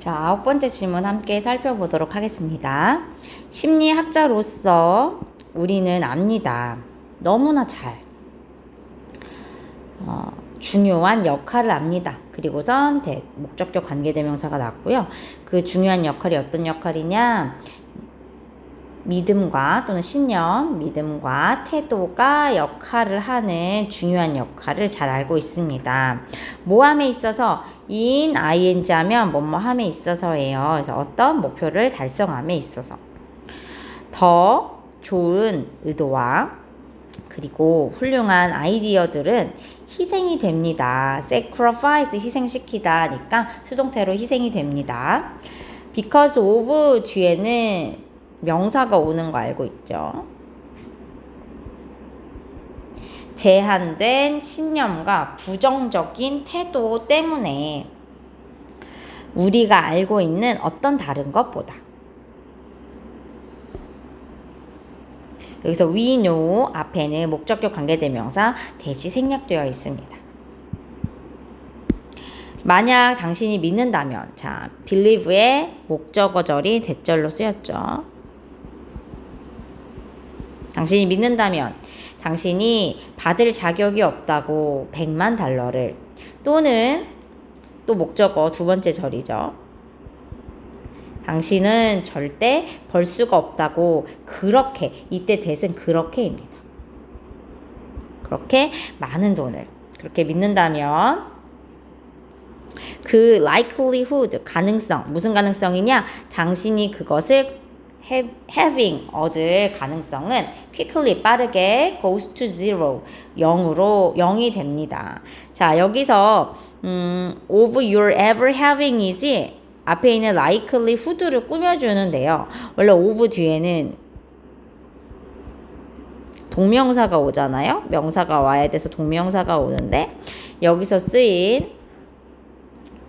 자, 아홉 번째 질문 함께 살펴보도록 하겠습니다. 심리학자로서 우리는 압니다. 너무나 잘. 어, 중요한 역할을 압니다. 그리고선 대, 목적격 관계대명사가 나왔고요. 그 중요한 역할이 어떤 역할이냐? 믿음과 또는 신념, 믿음과 태도가 역할을 하는 중요한 역할을 잘 알고 있습니다. 모함에 있어서 in, ing 하면 뭐뭐함에 있어서예요. 그래서 어떤 목표를 달성함에 있어서 더 좋은 의도와 그리고 훌륭한 아이디어들은 희생이 됩니다. sacrifice 희생시키다니까 수동태로 희생이 됩니다. because of 뒤에는 명사가 오는 거 알고 있죠? 제한된 신념과 부정적인 태도 때문에 우리가 알고 있는 어떤 다른 것보다 여기서 know 앞에는 목적격 관계대명사 대시 생략되어 있습니다. 만약 당신이 믿는다면 자 believe의 목적어절이 대절로 쓰였죠. 당신이 믿는다면 당신이 받을 자격이 없다고 100만 달러를 또는 또 목적어 두 번째 절이죠. 당신은 절대 벌 수가 없다고 그렇게 이때 대신 그렇게입니다. 그렇게 많은 돈을 그렇게 믿는다면 그 likelihood 가능성 무슨 가능성이냐 당신이 그것을 having 얻을 가능성은 quickly 빠르게 goes to zero 0으로 0이 됩니다. 자 여기서 음, of your ever having이지 앞에 있는 likelihood를 꾸며주는데요. 원래 of 뒤에는 동명사가 오잖아요. 명사가 와야 돼서 동명사가 오는데 여기서 쓰인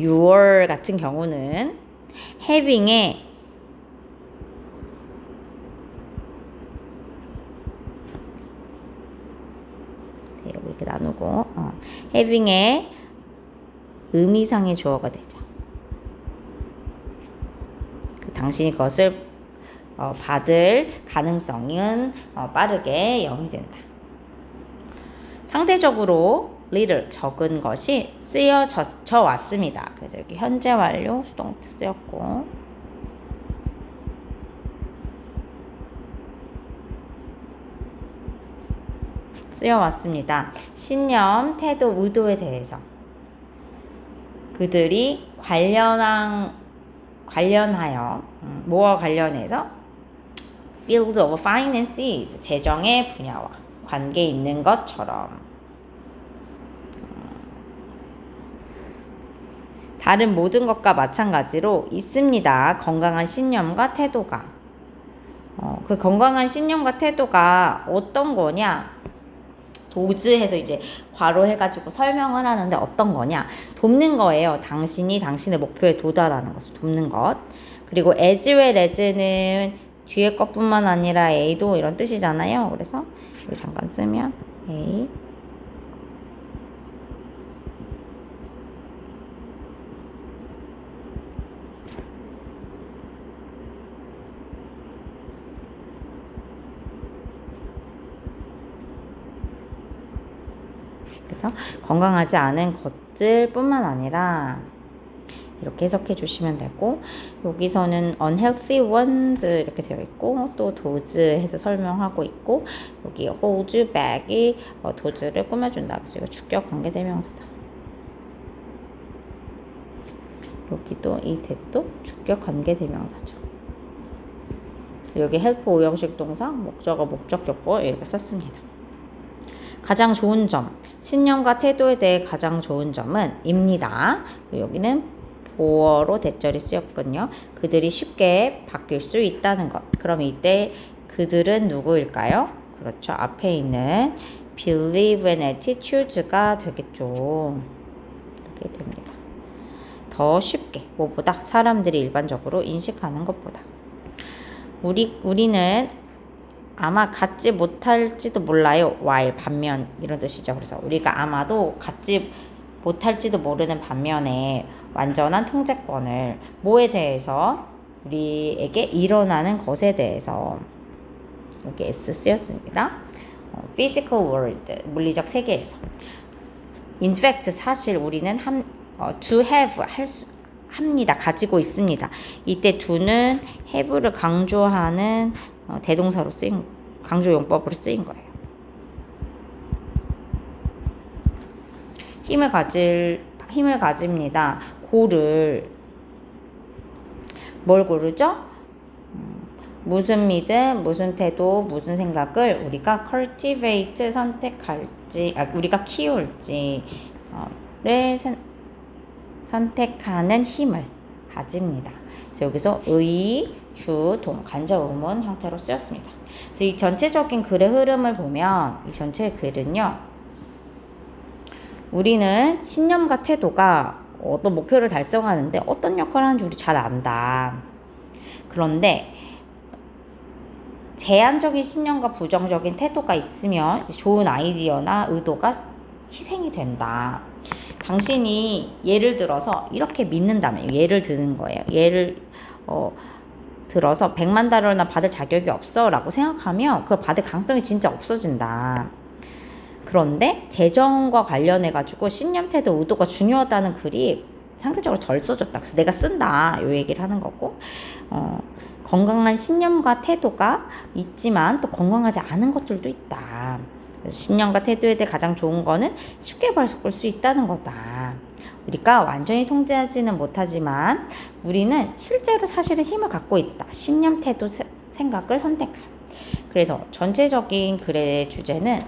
your 같은 경우는 having의 네, 이렇게 나누고 어, having의 의미상의 주어가 되죠. 그 당신이 그것을 어, 받을 가능성은 어, 빠르게 0이 된다. 상대적으로 little 적은 것이 쓰여져 왔습니다. 그래서 여기 현재 완료 수동태 쓰였고 쓰여왔습니다. 신념, 태도, 의도에 대해서 그들이 관련한 관련하여 음, 뭐와 관련해서 field of finances 재정의 분야와 관계 있는 것처럼 다른 모든 것과 마찬가지로 있습니다. 건강한 신념과 태도가. 어, 그 건강한 신념과 태도가 어떤 거냐? 도즈해서 이제 괄호 해가지고 설명을 하는데 어떤 거냐? 돕는 거예요. 당신이 당신의 목표에 도달하는 것을 돕는 것. 그리고 as well as는 뒤에 것뿐만 아니라 a도 이런 뜻이잖아요. 그래서 여기 잠깐 쓰면 a 그래서 건강하지 않은 것들뿐만 아니라 이렇게 해석해 주시면 되고 여기서는 unhealthy ones 이렇게 되어 있고 또 도즈 해서 설명하고 있고 여기 hold back이 어, 도즈를 꾸며준다 그래서 주격 관계대명사다. 여기도 이 대도 주격 관계대명사죠. 여기 help 오형식 동사 목적어 목적격보 이렇게 썼습니다 가장 좋은 점, 신념과 태도에 대해 가장 좋은 점은 입니다. 여기는 보어로 대절이 쓰였군요. 그들이 쉽게 바뀔 수 있다는 것. 그럼 이때 그들은 누구일까요? 그렇죠. 앞에 있는 believe and attitude가 되겠죠. 이렇게 됩니다. 더 쉽게, 뭐보다 사람들이 일반적으로 인식하는 것보다. 우리, 우리는 아마 갖지 못할지도 몰라요. while 반면 이런 뜻이죠. 그래서 우리가 아마도 갖지 못할지도 모르는 반면에 완전한 통제권을 뭐에 대해서 우리에게 일어나는 것에 대해서 여기 S 쓰였습니다. 어, physical world 물리적 세계에서 in fact 사실 우리는 함, 어, to have 할 수, 합니다. 가지고 있습니다. 이때 to는 have를 강조하는 어, 대동사로 쓰인 강조 용법으로 쓰인 거예요. 힘을 가질 힘을 가집니다. 고를 뭘 고르죠? 음, 무슨 믿음, 무슨 태도, 무슨 생각을 우리가 cultivate 선택할지, 아, 우리가 키울지를 선, 선택하는 힘을 가집니다. 그래서 여기서 의, 주, 동, 간접 의문 형태로 쓰였습니다. 그래서 이 전체적인 글의 흐름을 보면 이 전체 글은요. 우리는 신념과 태도가 어떤 목표를 달성하는데 어떤 역할을 하는지 우리 잘 안다. 그런데 제한적인 신념과 부정적인 태도가 있으면 좋은 아이디어나 의도가 희생이 된다. 당신이 예를 들어서 이렇게 믿는다면 예를 드는 거예요. 예를 어, 들어서 100만 달러나 받을 자격이 없어라고 생각하면 그걸 받을 가능성이 진짜 없어진다. 그런데 재정과 관련해 가지고 신념 태도 의도가 중요하다는 글이 상대적으로 덜 써졌다. 그래서 내가 쓴다. 요 얘기를 하는 거고. 어, 건강한 신념과 태도가 있지만 또 건강하지 않은 것들도 있다. 신념과 태도에 대해 가장 좋은 거는 쉽게 발석할 수 있다는 거다. 우리가 완전히 통제하지는 못하지만 우리는 실제로 사실은 힘을 갖고 있다. 신념, 태도, 세- 생각을 선택할. 그래서 전체적인 글의 주제는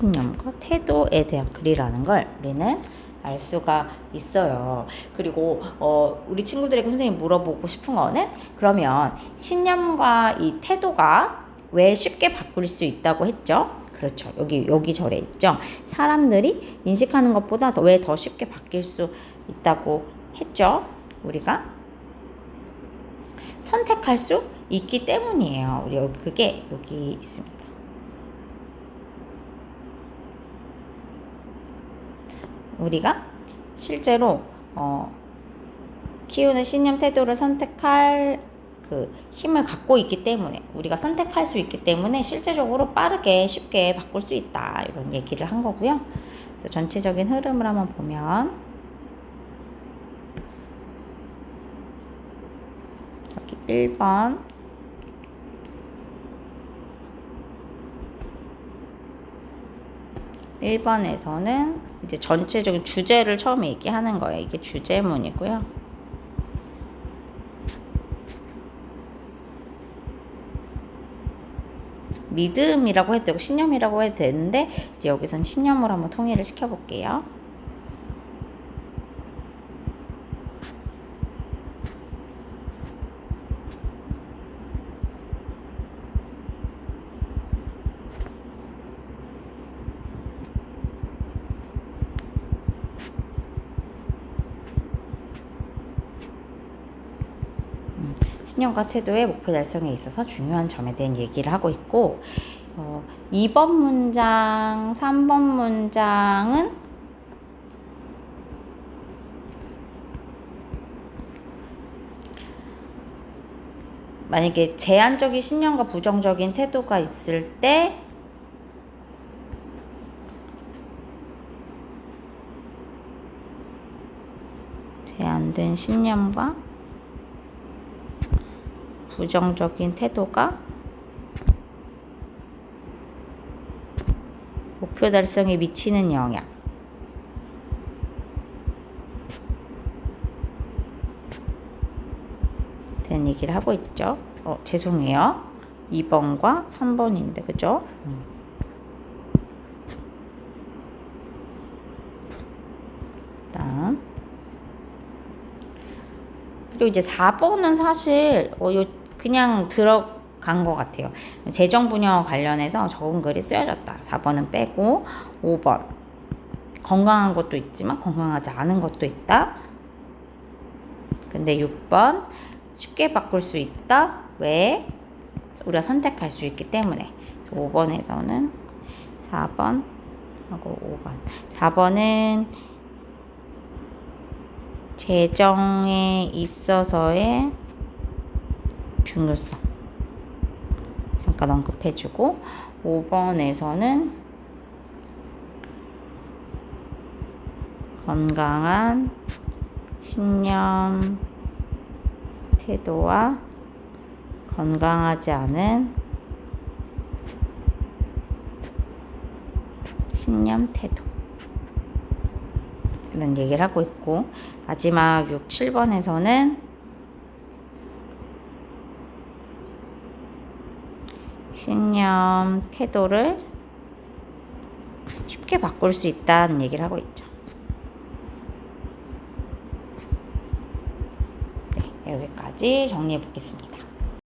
신념과 태도에 대한 글이라는 걸 우리는 알 수가 있어요. 그리고 어, 우리 친구들에게 선생님 물어보고 싶은 거는 그러면 신념과 이 태도가 왜 쉽게 바꿀 수 있다고 했죠? 그렇죠. 여기 여기 절에 있죠. 사람들이 인식하는 것보다 더왜더 쉽게 바뀔 수 있다고 했죠? 우리가 선택할 수 있기 때문이에요. 우리 그게 여기 있습니다. 우리가 실제로 어, 키우는 신념 태도를 선택할 그 힘을 갖고 있기 때문에 우리가 선택할 수 있기 때문에 실제적으로 빠르게 쉽게 바꿀 수 있다 이런 얘기를 한 거고요. 그래서 전체적인 흐름을 한번 보면 여기 1번 1번에서는 이제 전체적인 주제를 처음에 얘기하는 거예요. 이게 주제문이고요. 믿음이라고 해도 되고 신념이라고 해도 되는데 이제 여기선 신념으로 한번 통일을 시켜볼게요. 신념과 태도의 목표 달성에 있어서 중요한 점에 대한 얘기를 하고 있고 어, 2번 문장, 3번 문장은 만약에 제한적인 신념과 부정적인 태도가 있을 때 제한된 신념과 부정적인 태도가 목표 달성에 미치는 영향. 된 얘기를 하고 있죠. 어, 죄송해요. 2번과 3번인데, 그죠? 그리고 이제 4번은 사실, 어, 요 그냥 들어간 것 같아요. 재정 분야 관련해서 적은 글이 쓰여졌다. 4번은 빼고 5번 건강한 것도 있지만 건강하지 않은 것도 있다. 근데 6번 쉽게 바꿀 수 있다. 왜? 우리가 선택할 수 있기 때문에. 그래서 5번에서는 4번 하고 5번. 4번은 재정에 있어서의 중요성. 잠깐 언급해주고 5번에서는 건강한 신념 태도와 건강하지 않은 신념 태도 이런 얘기를 하고 있고 마지막 6, 7번에서는 신념 태도를 쉽게 바꿀 수 있다는 얘기를 하고 있죠. 네, 여기까지 정리해 보겠습니다.